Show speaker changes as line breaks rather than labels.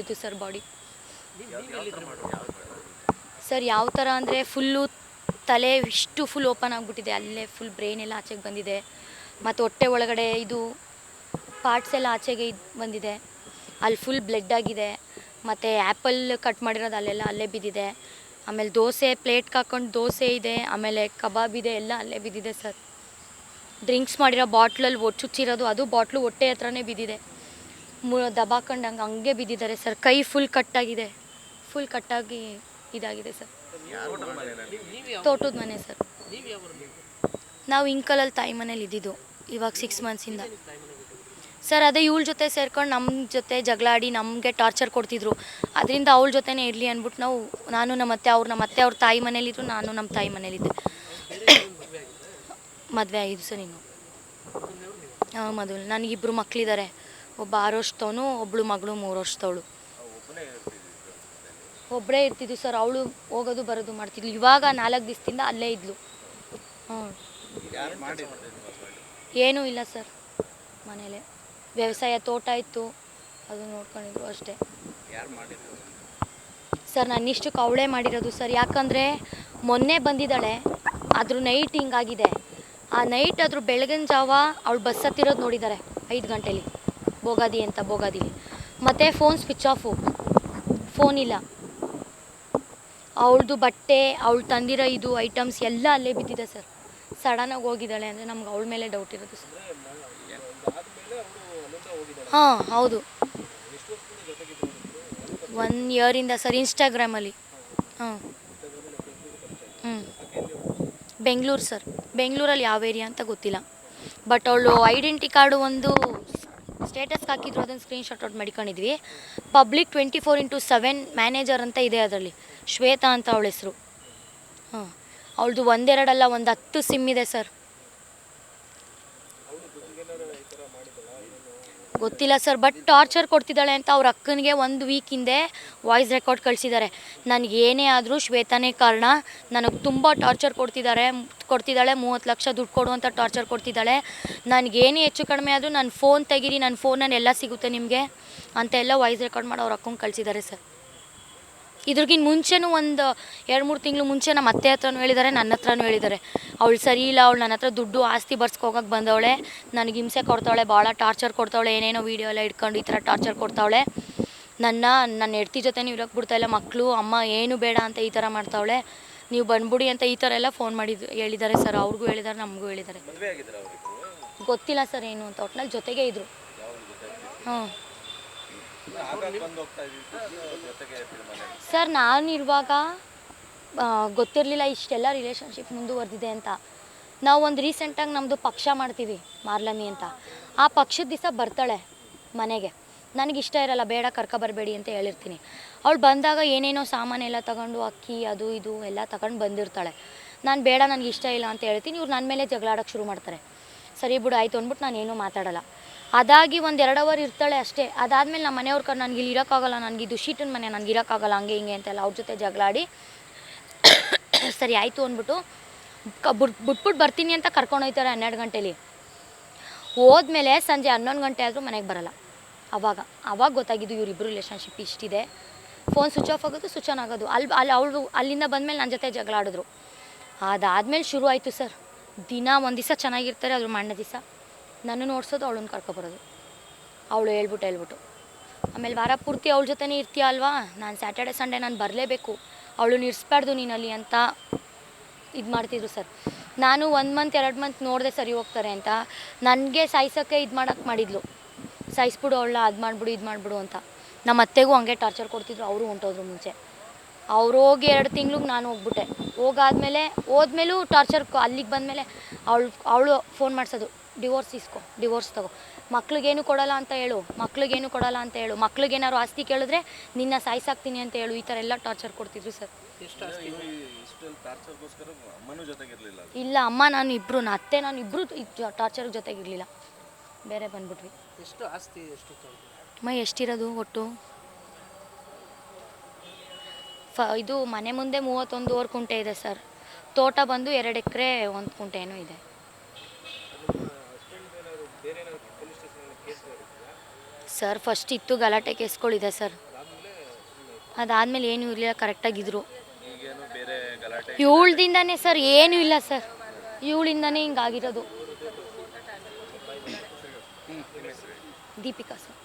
ಇದು sir body. Sir ಯಾವ ಥರ ಅಂದರೆ ಫುಲ್ಲು ತಲೆ ಇಷ್ಟು ಫುಲ್ ಓಪನ್ ಆಗಿಬಿಟ್ಟಿದೆ. ಅಲ್ಲೇ ಫುಲ್ ಬ್ರೈನ್ ಎಲ್ಲ ಆಚೆಗೆ ಬಂದಿದೆ. ಮತ್ತು ಹೊಟ್ಟೆ ಒಳಗಡೆ ಇದು ಪಾರ್ಟ್ಸ್ ಎಲ್ಲ ಆಚೆಗೆ ಇದ್ ಬಂದಿದೆ. ಅಲ್ಲಿ ಫುಲ್ ಬ್ಲಡ್ ಆಗಿದೆ. ಮತ್ತು ಆ್ಯಪಲ್ ಕಟ್ ಮಾಡಿರೋದು ಅಲ್ಲೆಲ್ಲ ಅಲ್ಲೇ ಬಿದ್ದಿದೆ. ಆಮೇಲೆ ದೋಸೆ ಪ್ಲೇಟ್ಗೆ ಹಾಕೊಂಡು ದೋಸೆ ಇದೆ. ಆಮೇಲೆ ಕಬಾಬ್ ಇದೆ. ಎಲ್ಲ ಅಲ್ಲೇ ಬಿದ್ದಿದೆ ಸರ್. ಡ್ರಿಂಕ್ಸ್ ಮಾಡಿರೋ ಬಾಟ್ಲಲ್ಲಿ ಒಟ್ಟು ಚುಚ್ಚಿರೋದು. ಅದು ಬಾಟ್ಲು ಹೊಟ್ಟೆ ಹತ್ರನೇ ಬಿದ್ದಿದೆ. ಮು ದಬಾಕೊಂಡು ಹಂಗೆ ಹಂಗೆ ಬಿದ್ದಿದ್ದಾರೆ ಸರ್. ಕೈ ಫುಲ್ ಕಟ್ಟಾಗಿದೆ ಫುಲ್ ಕಟ್ಟಾಗಿ ಇದಾಗಿದೆ ಸರ್. ತೋಟದ ಮನೆ ಸರ್. ನಾವು ಇಂಕಲಲ್ಲಿ ತಾಯಿ ಮನೇಲಿ ಇದ್ದಿದ್ದು ಇವಾಗ ಸಿಕ್ಸ್ ಮಂತ್ಸಿಂದ ಸರ್, ಅದೇ ಇವಳ ಜೊತೆ ಸೇರ್ಕೊಂಡು ನಮ್ಮ ಜೊತೆ ಜಗಳ ಆಡಿ ನಮಗೆ ಟಾರ್ಚರ್ ಕೊಡ್ತಿದ್ರು. ಅದರಿಂದ ಅವಳ ಜೊತೆನೇ ಇರಲಿ ಅಂದ್ಬಿಟ್ಟು ನಾವು, ನಾನು ನಮ್ಮ ಅತ್ತೆ ಅವ್ರು, ನಮ್ಮ ಅತ್ತೆ ಅವ್ರ ತಾಯಿ ಮನೇಲಿದ್ರು ನಾನು ನಮ್ಮ ತಾಯಿ ಮನೇಲಿದ್ದೆ ಮದುವೆ ಆಯಿತು ಸರ್ ಇನ್ನು. ಹಾಂ, ಮದುವೆ. ನನಗಿಬ್ಬರು ಮಕ್ಕಳಿದ್ದಾರೆ ಒಬ್ಬ ಆರು ವರ್ಷದವನು ಒಬ್ಬಳು ಮಗಳು ಮೂರು ವರ್ಷದವಳು. ಒಬ್ಬಳೇ ಇರ್ತಿದ್ವಿ ಸರ್ ಅವಳು ಹೋಗೋದು ಬರೋದು ಮಾಡ್ತಿದ್ಲು. ಇವಾಗ ನಾಲ್ಕು ದಿವಸದಿಂದ ಅಲ್ಲೇ ಇದ್ಲು. ಹ್ಞೂ ಏನೂ ಇಲ್ಲ ಸರ್ ಮನೇಲೆ. ವ್ಯವಸಾಯ ತೋಟ ಇತ್ತು ಅದು ನೋಡ್ಕೊಂಡಿದ್ರು ಅಷ್ಟೇ. ಸರ್ ನಾನು ನನ್ನಿಷ್ಟಕ್ಕೆ ಅವಳೇ ಮಾಡಿರೋದು ಸರ್. ಯಾಕಂದರೆ ಮೊನ್ನೆ ಬಂದಿದ್ದಾಳೆ ಅದ್ರ ನೈಟ್ ಹಿಂಗಾಗಿದೆ. ಆ ನೈಟ್ ಅದ್ರ ಬೆಳಗಿನ ಜಾವ ಅವಳು ಬಸ್ ಹತ್ತಿರೋದು ನೋಡಿದ್ದಾರೆ ಐದು ಗಂಟೆಲಿ. ಬೋಗಾದಿ ಅಂತ ಬೋಗಾದಿಲಿ. ಮತ್ತು ಫೋನ್ ಸ್ವಿಚ್ ಆಫು ಫೋನ್ ಇಲ್ಲ. ಅವಳದು ಬಟ್ಟೆ, ಅವಳು ತಂದಿರೋ ಇದು ಐಟಮ್ಸ್ ಎಲ್ಲ ಅಲ್ಲೇ ಬಿದ್ದಿದೆ ಸರ್ ಸಡನ್ನಾಗಿ ಹೋಗಿದ್ದಾಳೆ ಅಂದರೆ ನಮ್ಗೆ ಅವಳ ಮೇಲೆ ಡೌಟ್ ಇರೋದು ಸರ್ ಹಾಂ, ಹೌದು. ಒನ್ ಇಯರಿಂದ ಸರ್ ಇನ್ಸ್ಟಾಗ್ರಾಮಲ್ಲಿ ಹಾಂ. ಹ್ಞೂ ಬೆಂಗಳೂರು ಸರ್ ಬೆಂಗಳೂರಲ್ಲಿ ಯಾವ ಏರಿಯಾ ಅಂತ ಗೊತ್ತಿಲ್ಲ. ಬಟ್ ಅವಳು ಐಡೆಂಟಿ ಕಾರ್ಡು ಒಂದು ಸ್ಟೇಟಸ್ಗೆ ಹಾಕಿದ್ರು, ಅದನ್ನು ಸ್ಕ್ರೀನ್ಶಾಟ್ ಔಟ್ ಮಾಡ್ಕೊಂಡಿದ್ವಿ. Public twenty four into seven manager ಅಂತ ಇದೆ ಅದರಲ್ಲಿ. ಶ್ವೇತಾ ಅಂತ ಅವಳ ಹೆಸರು. ಹಾಂ ಅವಳದು ಒಂದೆರಡಲ್ಲ, ಒಂದು ಹತ್ತು ಸಿಮ್ ಇದೆ ಸರ್ ಗೊತ್ತಿಲ್ಲ ಸರ್ ಬಟ್ ಟಾರ್ಚರ್ ಕೊಡ್ತಿದ್ದಾಳೆ ಅಂತ ಅವ್ರ ಅಕ್ಕನಿಗೆ ಒಂದು ವೀಕ್ ಹಿಂದೆ ವಾಯ್ಸ್ ರೆಕಾರ್ಡ್ ಕಳಿಸಿದ್ದಾರೆ. ನನಗೆ ಏನೇ ಆದರೂ ಶ್ವೇತಾನೇ ಕಾರಣ. ನನಗೆ ತುಂಬ ಟಾರ್ಚರ್ ಕೊಡ್ತಿದ್ದಾರೆ. ಕೊಡ್ತಿದ್ದಾಳೆ, ಮೂವತ್ತು ಲಕ್ಷ ದುಡ್ಡು ಕೊಡುವಂಥ ಟಾರ್ಚರ್ ಕೊಡ್ತಿದ್ದಾಳೆ. ನನಗೇನೇ ಹೆಚ್ಚು ಕಡಿಮೆ ಆದರೂ ನನ್ನ ಫೋನ್ ತೆಗೀರಿ ನನ್ನ ಫೋನಲ್ಲಿ ಎಲ್ಲ ಸಿಗುತ್ತೆ ನಿಮಗೆ ಅಂತ ಎಲ್ಲ ವಾಯ್ಸ್ ರೆಕಾರ್ಡ್ ಮಾಡಿ ಅವ್ರ ಅಕ್ಕಂಗೆ ಕಳಿಸಿದ್ದಾರೆ ಸರ್. ಇದ್ರಿಗಿನ ಮುಂಚೆನೂ ಒಂದು ಎರಡು ಮೂರು ತಿಂಗಳು ಮುಂಚೆ ನಮ್ಮ ಅತ್ತೆ ಹತ್ರನೂ ಹೇಳಿದ್ದಾರೆ ನನ್ನ ಹತ್ರನೂ ಹೇಳಿದ್ದಾರೆ ಅವಳು ಸರಿ ಇಲ್ಲ ಅವಳು ನನ್ನ ಹತ್ರ ದುಡ್ಡು ಆಸ್ತಿ ಬರ್ಸ್ಕೋಗಕ್ಕೆ ಬಂದವಳೆ ನನಗೆ ಹಿಂಸೆ ಕೊಡ್ತಾವಳೆ ಭಾಳ ಟಾರ್ಚರ್ ಕೊಡ್ತಾವಳೆ ಏನೇನೋ ವೀಡಿಯೋ ಎಲ್ಲ ಇಟ್ಕೊಂಡು ಈ ಥರ ಟಾರ್ಚರ್ ಕೊಡ್ತಾವಳೆ. ನನ್ನ ನನ್ನ ಹೆಡ್ತಿ ಜೊತೆ ನೀವು ಇರೋಕ್ಕೆ ಬಿಡ್ತಾಯಿಲ್ಲ ಮಕ್ಕಳು ಅಮ್ಮ ಏನು ಬೇಡ ಅಂತ ಈ ಥರ ಮಾಡ್ತಾವಳೆ. ನೀವು ಬಂದ್ಬಿಡಿ ಅಂತ ಈ ಥರ ಎಲ್ಲ ಫೋನ್ ಮಾಡಿದ್ದು ಹೇಳಿದ್ದಾರೆ ಸರ್ ಅವ್ರಿಗೂ ಹೇಳಿದ್ದಾರೆ ನಮಗೂ ಹೇಳಿದ್ದಾರೆ ಗೊತ್ತಿಲ್ಲ ಸರ್ ಏನು ಅಂತ ಒಟ್ನಲ್ಲಿ ಜೊತೆಗೆ ಇದ್ದರು ಹ್ಞೂ ಸರ್, ನಾನು ಇರುವಾಗ ಗೊತ್ತಿರಲಿಲ್ಲ, ಇಷ್ಟೆಲ್ಲ ರಿಲೇಷನ್ಶಿಪ್ ಮುಂದುವರೆದಿದೆ ಅಂತ. ನಾವು ಒಂದು ರೀಸೆಂಟಾಗಿ ನಮ್ಮದು ಪಕ್ಷ ಮಾಡ್ತೀವಿ, ಮಾರ್ಲಮಿ ಅಂತ. ಆ ಪಕ್ಷದ ದಿವಸ ಬರ್ತಾಳೆ ಮನೆಗೆ. ನನಗೆ ಇಷ್ಟ ಇರಲ್ಲ, ಬೇಡ, ಕರ್ಕೊ ಬರಬೇಡಿ ಅಂತ ಹೇಳಿರ್ತೀನಿ. ಅವಳು ಬಂದಾಗ ಏನೇನೋ ಸಾಮಾನೆಲ್ಲ ತಗೊಂಡು, ಅಕ್ಕಿ, ಅದು ಇದು ಎಲ್ಲ ತಗೊಂಡು ಬಂದಿರ್ತಾಳೆ. ನಾನು ಬೇಡ, ನನಗೆ ಇಷ್ಟ ಇಲ್ಲ ಅಂತ ಹೇಳ್ತೀನಿ, ಇವ್ರು ನನ್ನ ಮೇಲೆ ಜಗಳ ಆಡೋಕ್ಕೆ ಶುರು ಮಾಡ್ತಾರೆ. ಸರಿ ಬಿಡು, ಆಯಿತು ಅಂದ್ಬಿಟ್ಟು ನಾನು ಏನೂ ಮಾತಾಡಲ್ಲ. ಅದಾಗಿ ಒಂದು ಎರಡು ಅವರ್ ಇರ್ತಾಳೆ ಅಷ್ಟೇ. ಅದಾದಮೇಲೆ ನಮ್ಮ ಮನೆಯವ್ರ ಕರ್ ನನಗೆ ಇಲ್ಲಿ ಇರೋಕ್ಕಾಗಲ್ಲ, ನನಗೆ ಇದು ಶೀಟಿನ ಮನೆ, ನನಗೆ ಇರೋಕ್ಕಾಗಲ್ಲ, ಹಂಗೆ ಹಿಂಗೆ ಅಂತೆಲ್ಲ ಅವ್ರ ಜೊತೆ ಜಗಳಾಡಿ. ಸರಿ, ಆಯಿತು ಅಂದ್ಬಿಟ್ಟು ಕ ಬಿಟ್ ಬಿಟ್ಬಿಟ್ಟು ಬರ್ತೀನಿ ಅಂತ ಕರ್ಕೊಂಡೋಗ್ತಾರೆ ಹನ್ನೆರಡು ಗಂಟೇಲಿ. ಹೋದ್ಮೇಲೆ ಸಂಜೆ ಹನ್ನೊಂದು ಗಂಟೆ ಆದರೂ ಮನೆಗೆ ಬರಲ್ಲ. ಅವಾಗ ಅವಾಗ ಗೊತ್ತಾಗಿದ್ದು ಇವರಿಬ್ಬರು ರಿಲೇಷನ್ಶಿಪ್ ಇಷ್ಟಿದೆ. ಫೋನ್ ಸ್ವಿಚ್ ಆಫ್ ಆಗೋದು ಸ್ವಿಚ್ ಆನ್ ಆಗೋದು. ಅಲ್ಲಿ ಅಲ್ಲಿ ಅವಳು, ಅಲ್ಲಿಂದ ಬಂದಮೇಲೆ ನನ್ನ ಜೊತೆ ಜಗಳ ಆಡಿದ್ರು ಅದಾದಮೇಲೆ ಶುರು ಆಯಿತು ಸರ್. ದಿನ ಒಂದು ದಿವಸ ಚೆನ್ನಾಗಿರ್ತಾರೆ, ಅದ್ರ ಮಣ್ಣ ದಿವಸ. ನನ್ನನ್ನು ಓಡಿಸೋದು ಅವಳನ್ನು ಕರ್ಕೊಬರೋದು. ಅವಳು ಹೇಳ್ಬಿಟ್ಟು ಹೇಳ್ಬಿಟ್ಟು. ಆಮೇಲೆ ವಾರ ಪೂರ್ತಿ ಅವಳ ಜೊತೆನೇ ಇರ್ತೀಯ ಅಲ್ವಾ? ನಾನು ಸ್ಯಾಟರ್ಡೆ ಸಂಡೇ ನಾನು ಬರಲೇಬೇಕು. ಅವಳನ್ನ ಇರಿಸ್ಬಾರ್ದು ನೀನಲ್ಲಿ ಅಂತ ಇದು ಮಾಡ್ತಿದ್ರು ಸರ್. ನಾನು ಒಂದು ಮಂತ್ ಎರಡು ಮಂತ್ ನೋಡಿದೆ ಸರಿ ಹೋಗ್ತಾರೆ ಅಂತ. ನನಗೆ ಸಾಯ್ಸೋಕ್ಕೆ ಇದು ಮಾಡೋಕ್ಕೆ ಮಾಡಿದ್ಲು. ಸಾಯಿಸ್ಬಿಡು ಅವಳ ಅದು ಮಾಡಿಬಿಡು, ಇದು ಮಾಡಿಬಿಡು ಅಂತ. ನಮ್ಮ ಅತ್ತೆಗೂ ಹಂಗೆ ಟಾರ್ಚರ್ ಕೊಡ್ತಿದ್ರು, ಅವರು ಹೊಂಟೋದ್ರು ಮುಂಚೆ. ಅವ್ರು ಹೋಗಿ ಎರಡು ತಿಂಗ್ಳಿಗೆ ನಾನು ಹೋಗ್ಬಿಟ್ಟೆ. ಹೋಗಾದ್ಮೇಲೆ, ಹೋದ್ಮೇಲೂ ಟಾರ್ಚರ್ ಅಲ್ಲಿಗೆ ಬಂದಮೇಲೆ ಅವಳು ಅವಳು ಫೋನ್ ಮಾಡಿಸೋದು. ಡಿವೋರ್ಸ್ ಇಸ್ಕೊ ಡಿವೋರ್ಸ್ ತಗೋ. ಮಕ್ಳಿಗೇನು ಕೊಡಲ್ಲ ಅಂತ ಹೇಳು ಮಕ್ಳಿಗೇನು ಕೊಡಲ್ಲ ಅಂತ ಹೇಳು. ಮಕ್ಳಿಗೇನಾದ್ರು ಆಸ್ತಿ ಕೇಳಿದ್ರೆ ನಿನ್ನ ಸಾಯಿಸಾಕ್ತೀನಿ ಅಂತ ಹೇಳು. ಈ ಥರ ಎಲ್ಲ ಟಾರ್ಚರ್ ಕೊಡ್ತಿದ್ರು ಸರ್. ಇಲ್ಲ ಅಮ್ಮ ನಾನು ಇಬ್ಬರು ನನ್ನ ಅತ್ತೆ ನಾನು ಇಬ್ಬರು ಟಾರ್ಚರ್ ಜೊತೆಗಿರಲಿಲ್ಲ. ಬೇರೆ ಬಂದ್ಬಿಟ್ವಿ.
ಎಷ್ಟು ಆಸ್ತಿ ಎಷ್ಟು ತಂದು
ಅಮ್ಮ ಎಷ್ಟಿರೋದು ಒಟ್ಟು? ಫ ಇದು ಮನೆ ಮುಂದೆ ಮೂವತ್ತೊಂದುವರೆ ಕುಂಟೆ ಇದೆ ಸರ್. ತೋಟ ಬಂದು ಎರಡು ಎಕರೆ ಒಂದು ಕುಂಟೆ ಏನೋ ಇದೆ. ಸರ್ ಫಸ್ಟ್ ಇತ್ತು, ಗಲಾಟೆ ಕೇಸ್ಗಳಿದೆ ಸರ್. ಅದಾದ್ಮೇಲೆ ಏನೂ ಇರಲಿಲ್ಲ, ಕರೆಕ್ಟಾಗಿದ್ರು. ಇವಳ್ದಿಂದಾನೇ ಸರ್, ಏನೂ ಇಲ್ಲ ಸರ್. ಇವಳಿಂದಾನೇ ಹಿಂಗಾಗಿರೋದು. ದೀಪಿಕಾ ಸರ್.